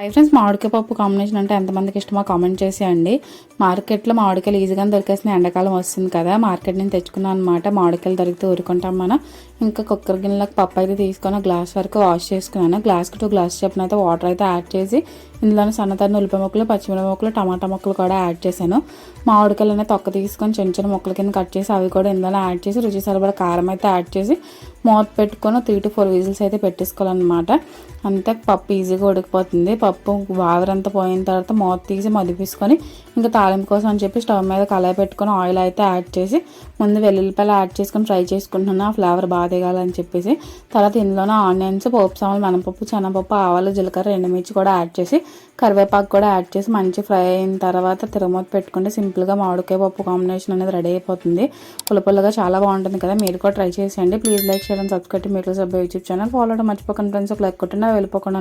Hi friends మామిడికాయ పప్పు combination అంటే ఎంతమందికి ఇష్టమో కామెంట్ చేసేయండి. మార్కెట్లో మామిడికాయలు ఈజీగానే దొరికేసిన ఎండాకాలం వస్తుంది కదా మార్కెట్ నుంచి తెచ్చుకున్నాను అనమాట మామిడికాయలు దొరికితే ఊరుకుంటాం మనం. ఇంకా కుక్కర్ గిన్నెలకు పప్పు అయితే తీసుకొని గ్లాస్ వరకు వాష్ చేసుకున్నాను. గ్లాస్కి టూ గ్లాస్ చెప్పిన అయితే వాటర్ అయితే యాడ్ చేసి ఇందులోనే సన్నతన్న ఉల్లిపాయ ముక్కలు పచ్చిమిరప ముక్కలు టమాటా ముక్కలు కూడా యాడ్ చేశాను. మామిడికాయలు అనేది తొక్క తీసుకొని చిన్న చిన్న ముక్కల కింద కట్ చేసి అవి కూడా ఇందులో యాడ్ చేసి రుచి సరిపడ కారం అయితే యాడ్ చేసి మూత పెట్టుకొని త్రీ టు ఫోర్ విజిల్స్ అయితే పెట్టేసుకోవాలన్నమాట. అంతే పప్పు ఈజీగా ఉడికిపోతుంది. పప్పు వావరంతా పోయిన తర్వాత మూత తీసి మదిపేసుకొని ఇంకా తాలింపు కోసం అని చెప్పి స్టవ్ మీద కళాయి పెట్టుకొని ఆయిల్ అయితే యాడ్ చేసి ముందు వెల్లుల్లిపాయలు యాడ్ చేసుకొని ఫ్రై చేసుకుంటున్నాను. ఆ ఫ్లేవర్ బాగా దిగాలని చెప్పేసి తర్వాత ఇందులోనే ఆనియన్స్ పోపు సాములు మినపప్పు శనగపప్పు ఆవాలు జీలకర్ర ఎండుమిర్చి కూడా యాడ్ చేసి కరివేపాకు కూడా యాడ్ చేసి మంచి ఫ్రై అయిన తర్వాత తిరుమూత పెట్టుకుంటే సింపుల్గా మామిడికాయ పప్పు కాంబినేషన్ అనేది రెడీ అయిపోతుంది. పులపుల్లగా చాలా బాగుంటుంది కదా. మీరు కూడా ట్రై చేసేయండి. Please like share and subscribe మీకు సభ్య యూట్యూబ్ ఛానల్. ఫాలో అవ్వడం మర్చిపోకండి ఫ్రెండ్స్. ఒక లైక్ కొట్టినా వెళ్ళిపోకుండా